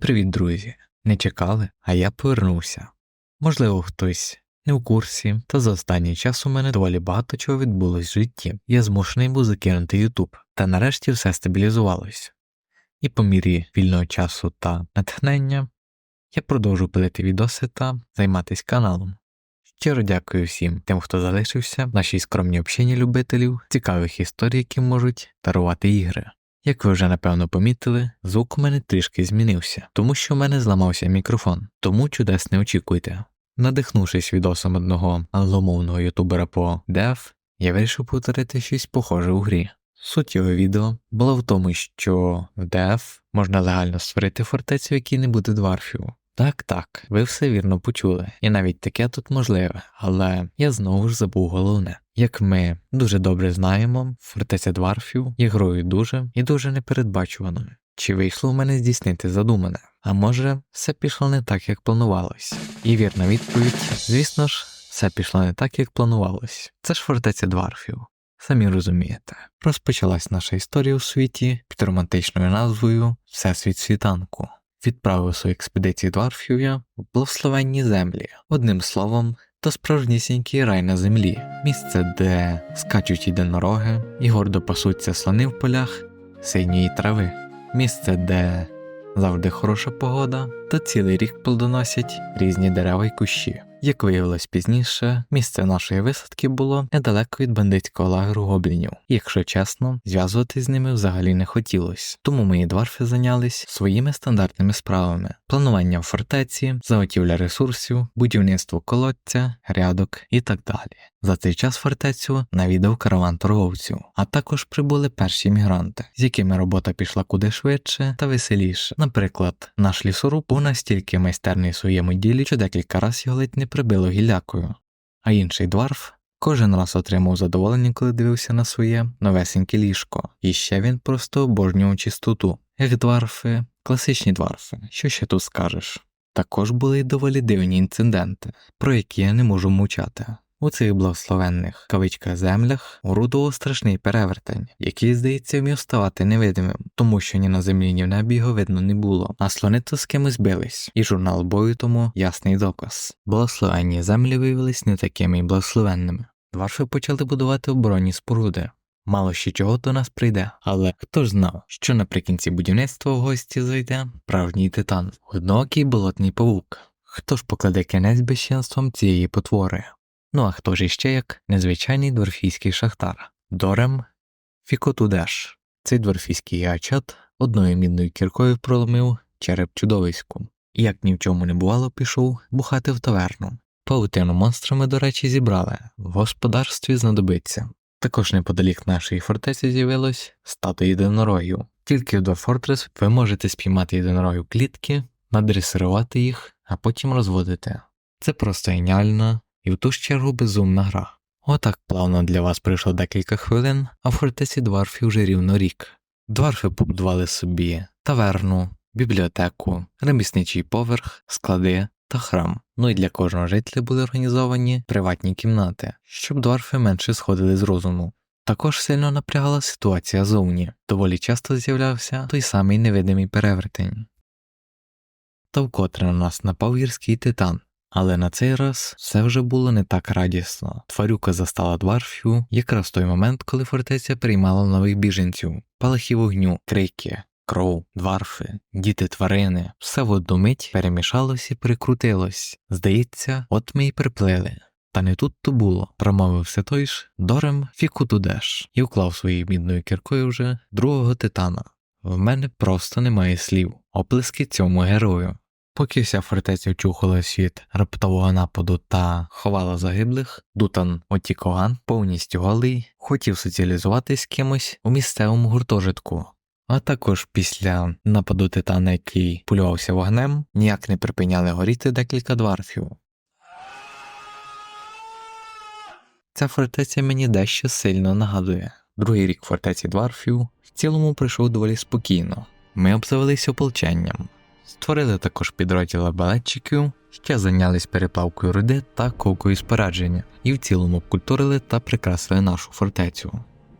Привіт, друзі! Не чекали, а я повернувся. Можливо, хтось не в курсі, та за останній час у мене доволі багато чого відбулось в житті. Я змушений був закинути Ютуб, та нарешті все стабілізувалось. І по мірі вільного часу та натхнення я продовжу пилити відоси та займатися каналом. Щиро дякую всім тим, хто залишився нашій скромній общині любителів, цікавих історій, які можуть дарувати ігри. Як ви вже напевно помітили, звук у мене трішки змінився, тому що в мене зламався мікрофон, тому чудес не очікуйте. Надихнувшись відосом одного англомовного ютубера по DEF, я вирішив повторити щось похоже у грі. Суть його відео була в тому, що в DEF можна легально створити фортецю, в якій не буде дварфів. Так, так, ви все вірно почули, і навіть таке тут можливе, але я знову ж забув головне. Як ми дуже добре знаємо, фортеця дварфів є грою дуже і дуже непередбачуваною. Чи вийшло в мене здійснити задумане? А може, все пішло не так, як планувалось? І вірна відповідь, звісно ж, все пішло не так, як планувалось. Це ж фортеця дварфів. Самі розумієте, розпочалась наша історія у світі під романтичною назвою Всесвіт світанку. Відправив свою експедицію Дварфюя в благословенні землі. Одним словом, то справжнісінький рай на землі, місце, де скачуть єдинороги і гордо пасуться слони в полях синьої трави, місце, де завжди хороша погода, та цілий рік плодоносять різні дерева й кущі. Як виявилось пізніше, місце нашої висадки було недалеко від бандитського лагеру гоблінів. Якщо чесно, зв'язуватись з ними взагалі не хотілося. Тому мої дварфи зайнялись своїми стандартними справами: планування в фортеці, заготівля ресурсів, будівництво колодця, грядок і так далі. За цей час фортецю навідав караван торговців, а також прибули перші мігранти, з якими робота пішла куди швидше та веселіше. Наприклад, наш лісоруб настільки майстерний в своєму ділі, що декілька разів його ледь не прибило гіллякою, а інший дварф кожен раз отримав задоволення, коли дивився на своє новесеньке ліжко, і ще він просто обожнював чистоту. Як дварфи, класичні дварфи, що ще тут скажеш. Також були й доволі дивні інциденти, про які я не можу мовчати. У цих благословенних кавичках землях орудував страшний перевертень, який, здається, вмів ставати невидимим, тому що ні на землі, ні в небі його видно не було, а слони то з кимось бились, і журнал бою тому ясний доказ. Благословенні землі виявились не такими й благословенними. Дварфи почали будувати оборонні споруди. Мало ще чого до нас прийде, але хто ж знав, що наприкінці будівництва в гості зайде справжній титан, одноокий болотний павук. Хто ж покладе кінець безчинством цієї потвори? Ну а хто ж іще як незвичайний дворфійський шахтар Дорем Фікотудеш. Цей дворфійський ячат одною мідною кіркою проломив череп чудовиську, і як ні в чому не бувало, пішов бухати в таверну. Паутину монстрами, до речі, зібрали, в господарстві знадобиться. Також неподалік нашої фортеці з'явилось стато єдинорогів. Тільки в Дворфортрес ви можете спіймати єдинорогів клітки, надресирувати їх, а потім розводити. Це просто геніально і в ту ж чергу безумна гра. Отак плавно для вас пройшло декілька хвилин, а в фортеці Дварфі вже рівно рік. Дварфи побудували собі таверну, бібліотеку, ремісничий поверх, склади та храм. Ну і для кожного жителя були організовані приватні кімнати, щоб дварфи менше сходили з розуму. Також сильно напрягала ситуація зовні, доволі часто з'являвся той самий невидимий перевертень. Та вкотре на нас напав гірський титан, але на цей раз все вже було не так радісно. Тварюка застала дварфю якраз в той момент, коли фортеця приймала нових біженців, палахи вогню, крики, кров, дварфи, діти тварини, все в одну мить перемішалось і прикрутилось. Здається, от ми й приплили. Та не тут то було, промовив все той ж Дорем Фікутудеш і вклав своєю мідною кіркою вже другого титана. В мене просто немає слів, оплески цьому герою. Поки вся фортеця вчухалась від раптового нападу та ховала загиблих, Дутан Отікоган, повністю голий, хотів соціалізуватись з кимось у місцевому гуртожитку. А також після нападу титана, який полювався вогнем, ніяк не припиняли горіти декілька дварфів. Ця фортеця мені дещо сильно нагадує. Другий рік фортеці дварфів в цілому пройшов доволі спокійно. Ми обзавелися ополченням. Створили також підрозділ арбалетчиків, ще зайнялись переплавкою руди та ковкою спорядження, і в цілому обкультурили та прикрасили нашу фортецю.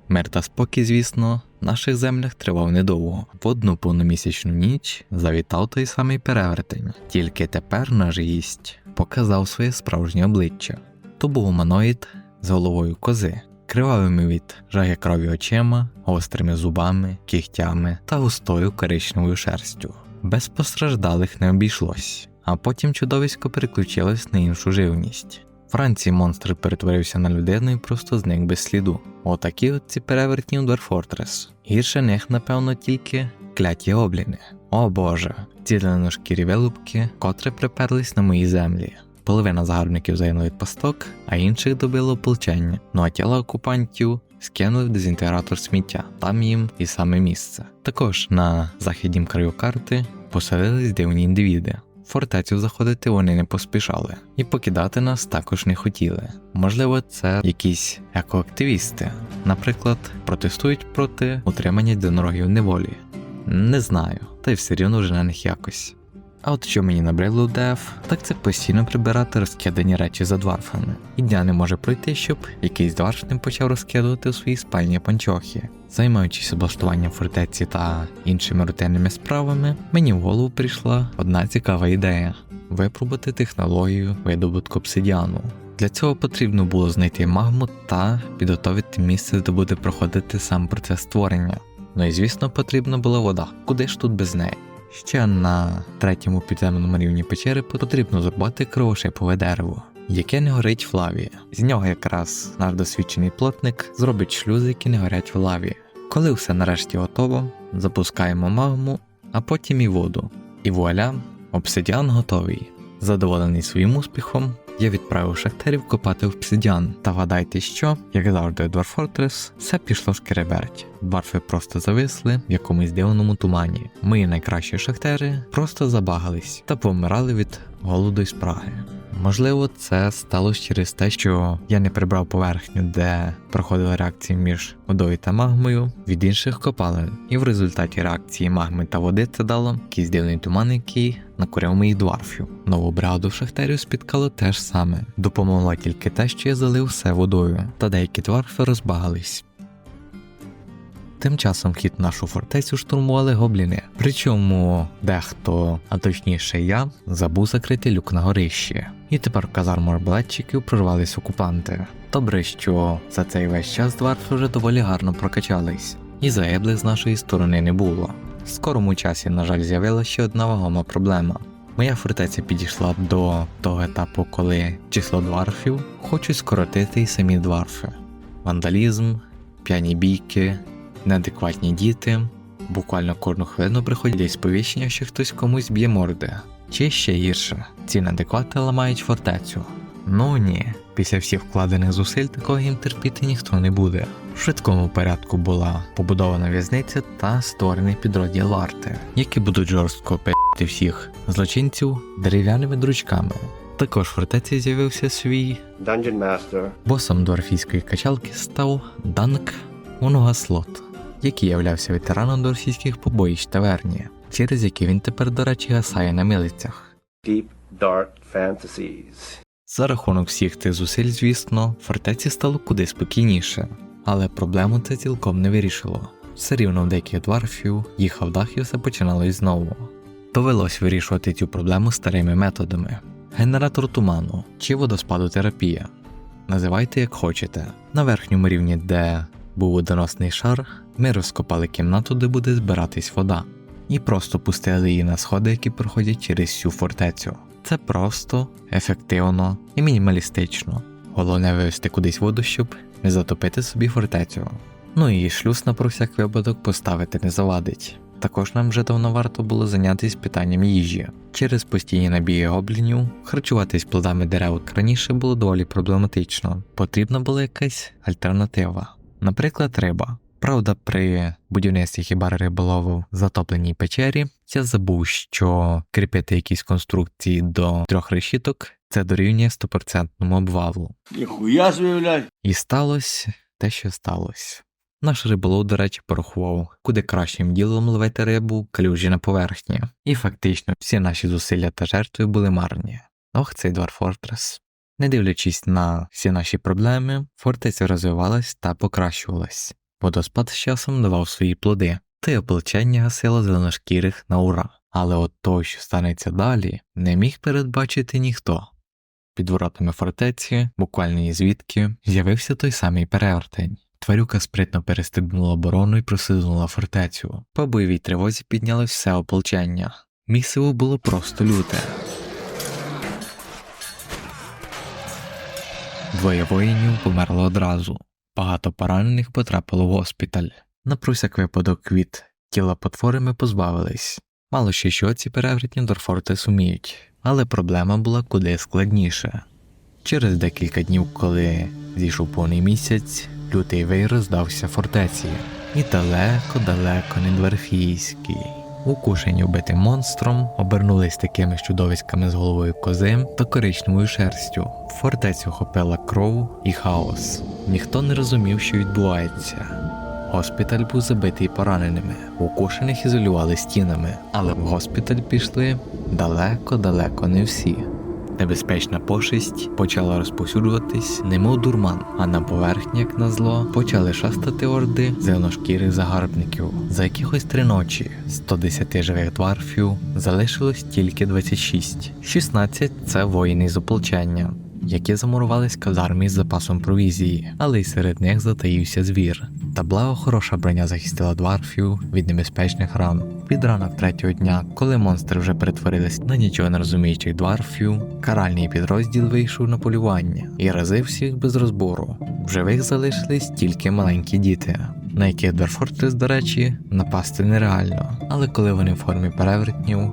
Мир та спокій, звісно, в наших землях тривав недовго. В одну повномісячну ніч завітав той самий перевертень. Тільки тепер наш гість показав своє справжнє обличчя. То був гуманоїд з головою кози, кривавими від жаги крові очима, гострими зубами, кігтями та густою коричневою шерстю. Без постраждалих не обійшлось, а потім чудовисько переключилось на іншу живність. Вранці монстр перетворився на людину і просто зник без сліду. Отакі от ці перевертні у Дверфортрес. Гірше них, напевно, тільки кляті обліни. О боже, ці леношкірі вилупки, котре приперлись на мої землі. Половина загарбників загинула від пасток, а інших добило ополчення. Ну а тіла окупантів скинули в дезінтегратор сміття, там їм і саме місце. Також на західнім краю карти поселились дивні індивіди. Фортецю заходити вони не поспішали, і покидати нас також не хотіли. Можливо, це якісь екоактивісти, наприклад, протестують проти утримання єдинорогів неволі. Не знаю, та й все рівно вже на них якось. А от що мені набридло в ДФ, так це постійно прибирати розкидані речі за дварфами. І дня не може пройти, щоб якийсь дварф не почав розкидувати у своїй спальні панчохи. Займаючись облаштуванням фортеці та іншими рутинними справами, мені в голову прийшла одна цікава ідея випробувати технологію видобутку обсидіану. Для цього потрібно було знайти магму та підготовити місце, де буде проходити сам процес створення. Ну і звісно, потрібна була вода. Куди ж тут без неї? Ще на третьому підземному рівні печери потрібно зрубати кровошипове дерево, яке не горить в лаві. З нього якраз наш досвідчений плотник зробить шлюзи, які не горять в лаві. Коли все нарешті готово, запускаємо магму, а потім і воду. І вуаля, обсидіан готовий. Задоволений своїм успіхом, я відправив шахтерів копати обсидіан. Та вгадайте, що, як завжди, у Дwarfortress, все пішло шкереберть. Дварфи просто зависли в якомусь дивному тумані. Мої найкращі шахтери просто забагались та помирали від голоду й спраги. Можливо, це сталося через те, що я не прибрав поверхню, де проходили реакції між водою та магмою від інших копалин, і в результаті реакції магми та води це дало якийсь дивний туман, який накурив моїх дварфів. Нову бригаду шахтерів спіткало те ж саме. Допомогло тільки те, що я залив все водою, та деякі дварфи розбагались. Тим часом вхід в нашу фортецю штурмували гобліни. Причому дехто, а точніше я, забув закрити люк на горищі. І тепер в казарму арбалетчиків прорвались окупанти. Добре, що за цей весь час дварфи вже доволі гарно прокачались, і загиблих з нашої сторони не було. В скорому часі, на жаль, з'явилася ще одна вагома проблема. Моя фортеця підійшла до того етапу, коли число дварфів хочуть скоротити й самі дварфи. Вандалізм, п'яні бійки, неадекватні діти. Буквально кожну хвилину приходять сповіщення, що хтось комусь б'є морди. Чи ще гірше, ці неадеквати ламають фортецю. Ну ні, після всіх вкладених зусиль такого їм терпіти ніхто не буде. В швидкому порядку була побудована в'язниця та створений підрозділ варти, які будуть жорстко пи***ти всіх злочинців дерев'яними дручками. Також в фортеці з'явився свій Dungeon Master, Босом дорфійської качалки став Данк Унгаслот, який являвся ветераном дорфійських побоїщ таверні, через які він тепер, до речі, гасає на милицях. Deep Dark Fantasies. За рахунок всіх тих зусиль, звісно, фортеці стало куди спокійніше, але проблему це цілком не вирішило. Все рівно в деяких дварфів їхав дах і все починалось знову. Довелось вирішувати цю проблему старими методами: генератор туману чи водоспаду терапія. Називайте як хочете. На верхньому рівні, де був водоносний шар, ми розкопали кімнату, де буде збиратись вода, і просто пустили її на сходи, які проходять через всю фортецю. Це просто, ефективно і мінімалістично. Головне вивести кудись воду, щоб не затопити собі фортецю. Ну і шлюз на про всяк випадок поставити не завадить. Також нам вже давно варто було зайнятися питанням їжі. Через постійні набії гоблінів харчуватись плодами дерев раніше було доволі проблематично. Потрібна була якась альтернатива, наприклад, риба. Правда, при будівництві хібари риболову в затопленій печері я забув, що кріпити якісь конструкції до трьох решіток це дорівнює 100% обвалу. Ніхуя собі. І сталося те, що сталося. Наш риболов, до речі, порахував, куди кращим ділом ловити рибу калюжі на поверхні. І фактично всі наші зусилля та жертви були марні. Ох, цей Дwarфортрес. Не дивлячись на всі наші проблеми, фортеця розвивалась та покращувалась. Водоспад з часом давав свої плоди, та й ополчення гасило зеленошкірих на ура. Але от того, що станеться далі, не міг передбачити ніхто. Під воротами фортеці, буквально ні звідки, з'явився той самий перевертень. Тварюка спритно перестигнула оборону і просизнула фортецю. По бойовій тривозі піднялось все ополчення. Місиво було просто люте. Двоє воїнів померли одразу. Багато поранених потрапило в госпіталь. На прусяк випадок від тіла потвори ми позбавились. Мало ще що ці перевертні Дорфорти суміють, але проблема була куди складніша. Через декілька днів, коли зійшов повний місяць, лютий вей роздався фортеці, і далеко-далеко не дверфійський. Укушені вбитим монстром обернулись такими чудовиськами з головою кози та коричневою шерстю. Фортецю охопила кров і хаос. Ніхто не розумів, що відбувається. Госпіталь був забитий пораненими, укушених ізолювали стінами, але в госпіталь пішли далеко-далеко не всі. Небезпечна пошесть почала розповсюджуватись, немов дурман, а на поверхні, як назло, почали шастати орди зеленошкірих загарбників. За якихось три ночі 110 живих дварфів залишилось тільки 26. 16 – це воїни з ополчення, які замурувались казармі з запасом провізії, але й серед них затаївся звір. Та хороша броня захистила дварфів від небезпечних ран. Під ранок третього дня, коли монстри вже перетворились на нічого не розуміючих дварфів, каральний підрозділ вийшов на полювання і разив всіх без розбору. В живих залишились тільки маленькі діти, на яких Дорфортес, до речі, напасти нереально. Але коли вони в формі перевертнів,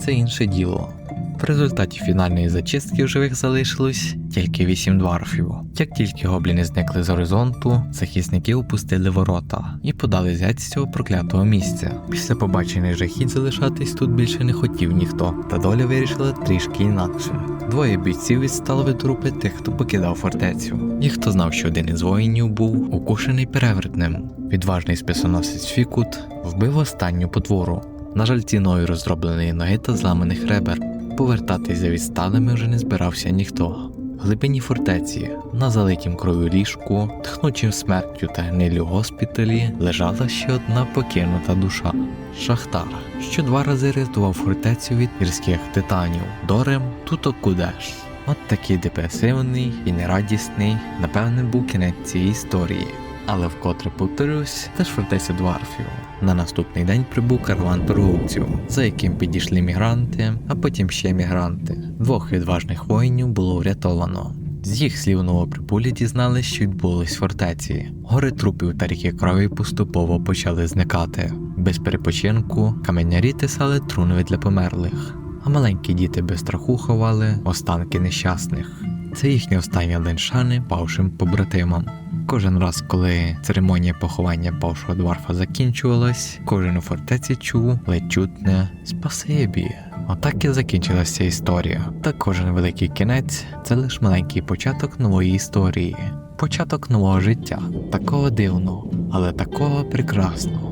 це інше діло. В результаті фінальної зачистки в живих залишилось тільки вісім дварфів. Як тільки гобліни зникли з горизонту, захисники опустили ворота і подали зять з цього проклятого місця. Після побачених жахіть залишатись тут більше не хотів ніхто, та доля вирішила трішки інакше. Двоє бійців відстали від трупи тих, хто покидав фортецю. Ніхто знав, що один із воїнів був укушений перевертнем. Відважний списоносець Фікут вбив останню потвору. На жаль, ціною розробленої ноги та зламаних ребер. Повертатись за відсталими вже не збирався ніхто. В глибині фортеці, на залитім кров'ю ліжку, тхнучим смертю та гнилю госпіталі, лежала ще одна покинута душа Шахтар, що два рази рятував фортецю від гірських титанів. Дорем тут кудеш. От такий депресивний і нерадісний, напевне, був кінець цієї історії. Але вкотре повторюсь, теж фортеця Дварфів. На наступний день прибув караван торговців, за яким підійшли мігранти, а потім ще мігранти. Двох відважних воїнів було врятовано. З їх слів новоприбулі дізнались, що відбулось фортеці. Гори трупів та ріки крові поступово почали зникати. Без перепочинку каменярі тисали трунови для померлих, а маленькі діти без страху ховали останки нещасних. Це їхні останні леншани павшим побратимам. Кожен раз, коли церемонія поховання павшого дварфа закінчувалась, кожен у фортеці чув ледь чутне спасибі. Отак і закінчилася історія. Та кожен великий кінець це лише маленький початок нової історії, початок нового життя, такого дивного, але такого прекрасного.